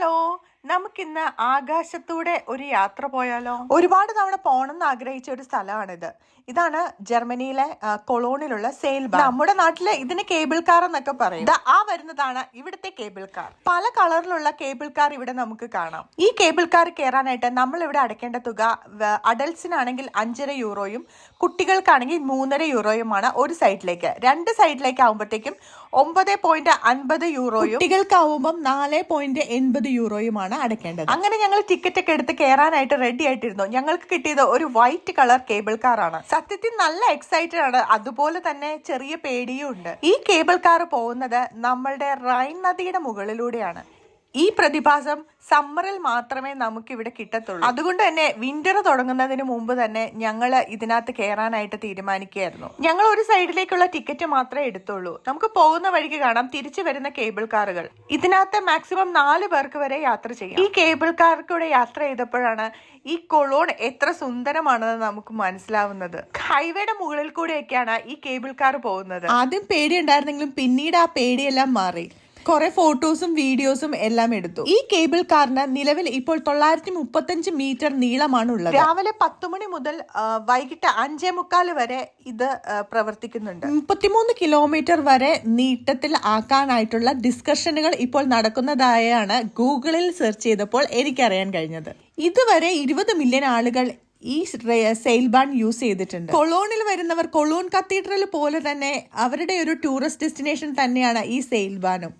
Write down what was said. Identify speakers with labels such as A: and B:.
A: 喽。നമുക്കിന്ന് ആകാശത്തൂടെ ഒരു യാത്ര പോയാലോ? ഒരുപാട് തവണ പോകണം എന്ന് ആഗ്രഹിച്ച ഒരു സ്ഥലമാണിത്. ഇതാണ് ജർമ്മനിയിലെ കൊളോണിലുള്ള സെയിൽ ബാർ നമ്മുടെ നാട്ടിലെ ഇതിന് കേബിൾ കാർ എന്നൊക്കെ പറയും. ആ വരുന്നതാണ് ഇവിടുത്തെ കേബിൾ കാർ. പല കളറിലുള്ള കേബിൾ കാർ ഇവിടെ നമുക്ക് കാണാം. ഈ കേബിൾ കാർ കയറാനായിട്ട് നമ്മൾ ഇവിടെ അടയ്ക്കേണ്ട തുക അഡൽസിനാണെങ്കിൽ അഞ്ചര യൂറോയും കുട്ടികൾക്കാണെങ്കിൽ മൂന്നര യൂറോയുമാണ് ഒരു സൈഡിലേക്ക്. രണ്ട് സൈഡിലേക്ക് ആകുമ്പോഴത്തേക്കും ഒമ്പത് പോയിന്റ് അൻപത് യൂറോയും കുട്ടികൾക്കാവുമ്പം നാല് പോയിന്റ് എൺപത് യൂറോയുമാണ് അടയ്ക്കേണ്ടത്. അങ്ങനെ ഞങ്ങൾ ടിക്കറ്റ് ഒക്കെ എടുത്ത് കയറാനായിട്ട് റെഡി ആയിട്ടിരുന്നു. ഞങ്ങൾക്ക് കിട്ടിയത് ഒരു വൈറ്റ് കളർ കേബിൾ കാർ ആണ്. സത്യത്തിൽ നല്ല എക്സൈറ്റഡ് ആണ്. അതുപോലെ തന്നെ ചെറിയ പേടിയും ഉണ്ട്. ഈ കേബിൾ കാർ പോകുന്നത് നമ്മളുടെ റൈൻ നദിയുടെ മുകളിലൂടെയാണ്. ഈ പ്രതിഭാസം സമ്മറിൽ മാത്രമേ നമുക്ക് ഇവിടെ കിട്ടത്തുള്ളൂ. അതുകൊണ്ട് തന്നെ വിന്റർ തുടങ്ങുന്നതിന് മുമ്പ് തന്നെ ഞങ്ങൾ ഇതിനകത്ത് കയറാനായിട്ട് തീരുമാനിക്കുകയായിരുന്നു. ഞങ്ങൾ ഒരു സൈഡിലേക്കുള്ള ടിക്കറ്റ് മാത്രമേ എടുത്തുള്ളൂ. നമുക്ക് പോകുന്ന വഴിക്ക് കാണാം. തിരിച്ചു വരുന്ന കേബിൾ കാറുകൾ. ഇതിനകത്ത് മാക്സിമം നാല് പേർക്ക് വരെ യാത്ര ചെയ്യാം. ഈ കേബിൾ കാർക്കൂടെ യാത്ര ചെയ്തപ്പോഴാണ് ഈ കൊളോൺ എത്ര സുന്ദരമാണെന്ന് നമുക്ക് മനസ്സിലാവുന്നത്. ഹൈവേയുടെ മുകളിൽ കൂടെയൊക്കെയാണ് ഈ കേബിൾ കാർ പോകുന്നത്. ആദ്യം പേടി ഉണ്ടായിരുന്നെങ്കിലും പിന്നീട് ആ പേടിയെല്ലാം മാറി. കുറെ ഫോട്ടോസും വീഡിയോസും എല്ലാം എടുത്തു. ഈ കേബിൾ കാറിന് നിലവിൽ ഇപ്പോൾ തൊള്ളായിരത്തി മുപ്പത്തഞ്ച് മീറ്റർ നീളമാണ് ഉള്ളത് രാവിലെ പത്ത് മണി മുതൽ വൈകിട്ട് അഞ്ചേ മുക്കാൽ വരെ ഇത് പ്രവർത്തിക്കുന്നുണ്ട്. മുപ്പത്തിമൂന്ന് കിലോമീറ്റർ വരെ നീട്ടത്തിൽ ആക്കാനായിട്ടുള്ള ഡിസ്കഷനുകൾ ഇപ്പോൾ നടക്കുന്നതായാണ് ഗൂഗിളിൽ സെർച്ച് ചെയ്തപ്പോൾ എനിക്കറിയാൻ കഴിഞ്ഞത്. ഇതുവരെ ഇരുപത് മില്യൺ ആളുകൾ ഈ സെയിൽ ബാൺ യൂസ് ചെയ്തിട്ടുണ്ട്. കൊളോണിൽ വരുന്നവർ കൊളോൺ കത്തീഡ്രൽ പോലെ തന്നെ അവരുടെ ഒരു ടൂറിസ്റ്റ് ഡെസ്റ്റിനേഷൻ തന്നെയാണ് ഈ സെയിൽ ബാനും.